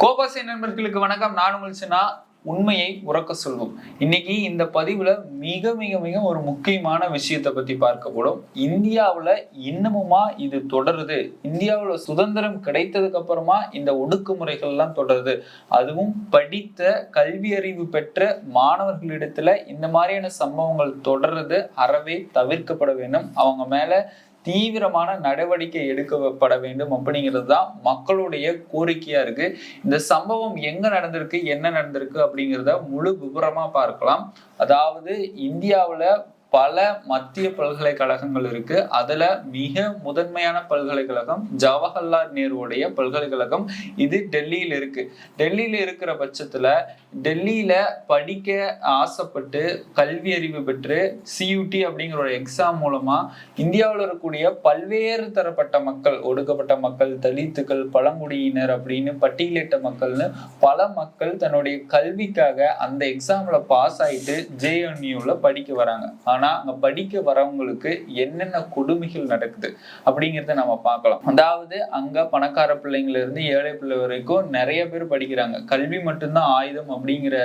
கோபாசை நண்பர்களுக்கு வணக்கம். நான் உங்கள் சின்னா உண்மையை உறக்க சொல்வோம் இன்னைக்கு இந்த பதிவுல மிக மிக மிக ஒரு முக்கியமான விஷயத்தை பத்தி பார்க்க போடும் இந்தியாவுல இன்னமுமா இது தொடருது? இந்தியாவுல சுதந்திரம் கிடைத்ததுக்கு அப்புறமா இந்த ஒடுக்குமுறைகள் எல்லாம் தொடருது. அதுவும் படித்த கல்வி அறிவு பெற்ற மாணவர்களிடத்துல இந்த மாதிரியான சம்பவங்கள் தொடர்றது அறவே தவிர்க்கப்பட வேண்டும். அவங்க மேல தீவிரமான நடவடிக்கை எடுக்கப்பட வேண்டும் அப்படிங்கிறது தான் மக்களுடைய கோரிக்கையா இருக்கு. இந்த சம்பவம் எங்க நடந்திருக்கு என்ன நடந்திருக்கு அப்படிங்கிறத முழு விவரமா பார்க்கலாம். அதாவது இந்தியாவில் பல மத்திய பல்கலைக்கழகங்கள் இருக்கு. அதுல மிக முதன்மையான பல்கலைக்கழகம் ஜவஹர்லால் நேருடைய பல்கலைக்கழகம் இது டெல்லியில இருக்கு. டெல்லியில இருக்கிற பட்சத்துல டெல்லியில படிக்க ஆசைப்பட்டு கல்வி அறிவு பெற்று சியூடி அப்படிங்கிற ஒரு எக்ஸாம் மூலமா இந்தியாவில் இருக்கக்கூடிய பல்வேறு தரப்பட்ட மக்கள் ஒடுக்கப்பட்ட மக்கள் தலித்துக்கள் பழங்குடியினர் அப்படின்னு பட்டியலிட்ட மக்கள்னு பல மக்கள் தன்னுடைய கல்விக்காக அந்த எக்ஸாம்ல பாஸ் ஆயிட்டு ஜேஎன்யூல படிக்க வராங்க. ஆனா அங்க படிக்க வரவங்களுக்கு என்னென்ன கொடுமைகள் நடக்குது அப்படிங்கிறத நம்ம பார்க்கலாம். அதாவது அங்க பணக்கார பிள்ளைங்கள இருந்து ஏழை பிள்ளை வரைக்கும் நிறைய பேர் படிக்கிறாங்க. கல்வி மட்டும்தான் ஆயுதம் அப்படிங்கிற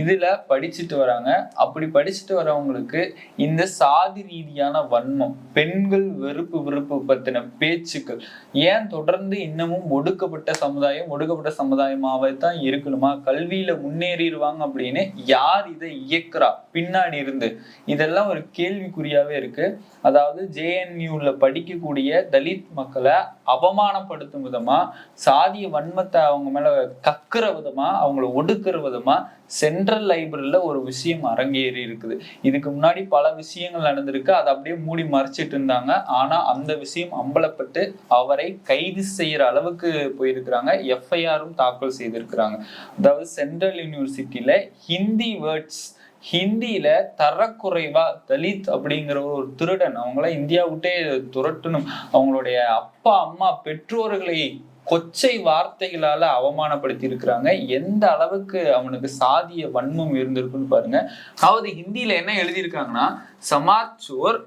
இதுல படிச்சுட்டு வராங்க. அப்படி படிச்சுட்டு வரவங்களுக்கு இந்த சாதி ரீதியான வன்மம் பெண்கள் வெறுப்பு வெறுப்பு பத்தின பேச்சுக்கள் ஏன் தொடர்ந்து இன்னமும் ஒடுக்கப்பட்ட சமுதாயம் ஒடுக்கப்பட்ட சமுதாயமாவே தான் இருக்கணுமா கல்வியில முன்னேறிடுவாங்க அப்படின்னு யார் இதை இயக்குறா? பின்னாடி இருந்து இதெல்லாம் ஒரு கேள்விக்குறியாவே இருக்கு. அதாவது ஜேஎன்யூல படிக்கக்கூடிய தலித் மக்களை அவமானப்படுத்தும் விதமா சாதிய வன்மத்தை அவங்க மேல கக்குற விதமா அவங்கள ஒடுக்குற விதமா சென்ட்ரல் லைப்ரரியில ஒரு விஷயம் அரங்கேறி இருக்குது. இதுக்கு முன்னாடி பல விஷயங்கள் நடந்திருக்கு. அதை அப்படியே மூடி மறைச்சிட்டு இருந்தாங்க. ஆனா அந்த விஷயம் அம்பலப்பட்டு அவரை கைது செய்யற அளவுக்கு போயிருக்கிறாங்க. எஃப்ஐஆரும் தாக்கல் செய்திருக்கிறாங்க. அதாவது சென்ட்ரல் யூனிவர்சிட்டியில ஹிந்தி வேர்ட்ஸ் ஹிந்தியில தரக்குறைவா தலித் அப்படிங்கிற ஒரு திருடன் அவங்கள இந்தியா விட்டே துரட்டணும். அவங்களுடைய அப்பா அம்மா பெற்றோர்களை கொச்சை வார்த்தைகளால அவமானப்படுத்தி இருக்கிறாங்க எந்த அளவுக்கு அவனுக்கு சாதிய வன்மம் இருந்திருக்குன்னு பாருங்க. அதாவது ஹிந்தியில என்ன எழுதியிருக்காங்கன்னா சமாச்சோர்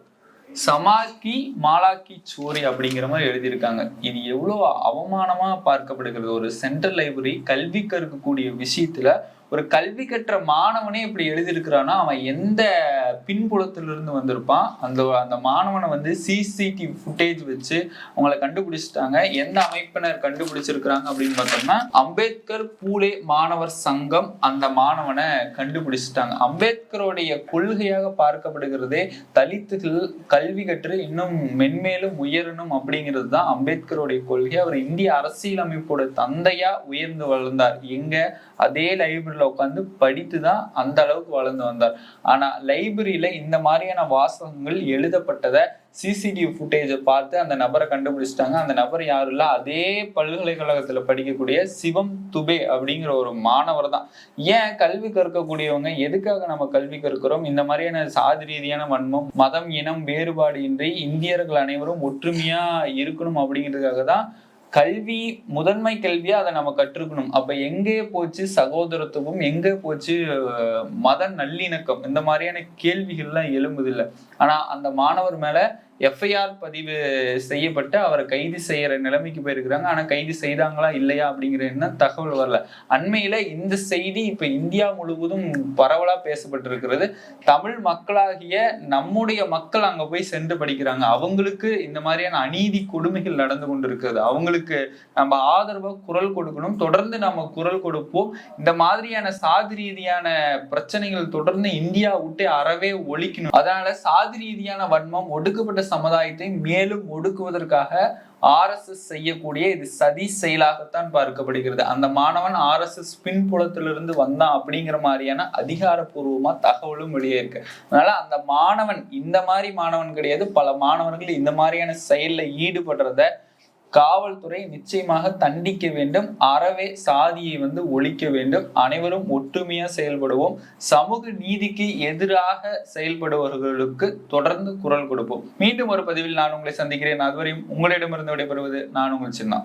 சமாக்கி மாலாக்கி சோரி அப்படிங்கிற மாதிரி எழுதியிருக்காங்க. இது எவ்வளவு அவமானமா பார்க்கப்படுகிறது. ஒரு சென்ட்ரல் லைப்ரரி கல்வி கற்கக்கூடிய விஷயத்துல ஒரு கல்வி கற்ற மாணவனே இப்படி எழுதியிருக்கிறான்னா அவன் எந்த பின்புலத்திலிருந்து வந்திருப்பான்? அந்த அந்த மாணவனை வந்து சிசிடிவி ஃபுட்டேஜ் வச்சு அவங்கள கண்டுபிடிச்சிட்டாங்க. எந்த அமைப்பினர் கண்டுபிடிச்சிருக்கிறாங்க அப்படின்னு பார்த்தோம்னா அம்பேத்கர் பூலே மாணவர் சங்கம் அந்த மாணவனை கண்டுபிடிச்சிட்டாங்க. அம்பேத்கருடைய கொள்கையாக பார்க்கப்படுகிறதே தலித்துகள் கல்வி கற்று இன்னும் மென்மேலும் உயரணும் அப்படிங்கிறது தான் அம்பேத்கருடைய கொள்கை. அவர் இந்திய அரசியலமைப்போட தந்தையா உயர்ந்து வளர்ந்தார். எங்க? அதே லைப்ரரியில் உட்காந்து படித்து தான் அந்த அளவுக்கு வளர்ந்து வந்தார். ஆனா லைப்ரரியில இந்த மாதிரியான வாசகங்கள் எழுதப்பட்டதை சிசிடிவி ஃபுட்டேஜை பார்த்து அந்த நபரை கண்டுபிடிச்சிட்டாங்க. அந்த நபர் யாரும் இல்லை. அதே பல்கலைக்கழகத்தில் படிக்கக்கூடிய சிவம் துபே அப்படிங்கிற ஒரு மாணவர் தான். ஏன் கல்வி கற்கக்கூடியவங்க? எதுக்காக நம்ம கல்வி கற்கிறோம்? இந்த மாதிரியான சாதி ரீதியான வன்மம் மதம் இனம் வேறுபாடு இன்றி இந்தியர்கள் அனைவரும் ஒற்றுமையா இருக்கணும் அப்படிங்கிறதுக்காக தான் கல்வி முதன்மை கல்வியா அதை நம்ம கற்றுக்கணும். அப்ப எங்கே போச்சு சகோதரத்துவம் எங்கே போச்சு மத நல்லிணக்கம் இந்த மாதிரியான கேள்விகள்லாம் எழும்புதில்லை. ஆனா அந்த மாணவர் மேல எஃப்ஐஆர் பதிவு செய்யப்பட்டு அவரை கைது செய்யற நிலைமைக்கு போயிருக்கிறாங்க. ஆனா கைது செய்தாங்களா இல்லையா அப்படிங்கிற என்ன தகவல் வரல. அண்மையில இந்த செய்தி இப்ப இந்தியா முழுவதும் பரவலா பேசப்பட்டிருக்கிறது. தமிழ் மக்களாகிய நம்முடைய மக்கள் அங்க போய் சென்று படிக்கிறாங்க. அவங்களுக்கு இந்த மாதிரியான அநீதி கொடுமைகள் நடந்து கொண்டிருக்கிறது. அவங்களுக்கு நம்ம ஆதரவா குரல் கொடுக்கணும். தொடர்ந்து நம்ம குரல் கொடுப்போம். இந்த மாதிரியான சாதி ரீதியான பிரச்சனைகள் தொடர்ந்து இந்தியா விட்டு அறவே ஒழிக்கணும். அதனால சாதி ரீதியான வன்மம் ஒடுக்கப்பட்ட சமுதாயத்தை மேலும் ஒடுக்குவதற்காக ஆர்எஸ்எஸ் செய்யக்கூடிய இது சதி செயலாகத்தான் பார்க்கப்படுகிறது. அந்த மாணவன் ஆர்எஸ்எஸ் பின்புலத்திலிருந்து வந்தான் அப்படிங்கிற மாதிரியான அதிகாரப்பூர்வமா தகவலும் வெளியே இருக்கு. அதனால அந்த மாணவன் இந்த மாதிரி மாணவன் கிடையாது. பல மாணவர்கள் இந்த மாதிரியான செயல்ல ஈடுபடுறத காவல்துறை நிச்சயமாக தண்டிக்க வேண்டும். அறவே சாதியை வந்து ஒழிக்க வேண்டும். அனைவரும் ஒற்றுமையா செயல்படுவோம். சமூக நீதிக்கு எதிராக செயல்படுபவர்களுக்கு தொடர்ந்து குரல் கொடுப்போம். மீண்டும் ஒரு பதிவில் நான் உங்களை சந்திக்கிறேன். அதுவரையும் உங்களிடமிருந்து விடைபெறுவது நான் உங்கள் சின்ன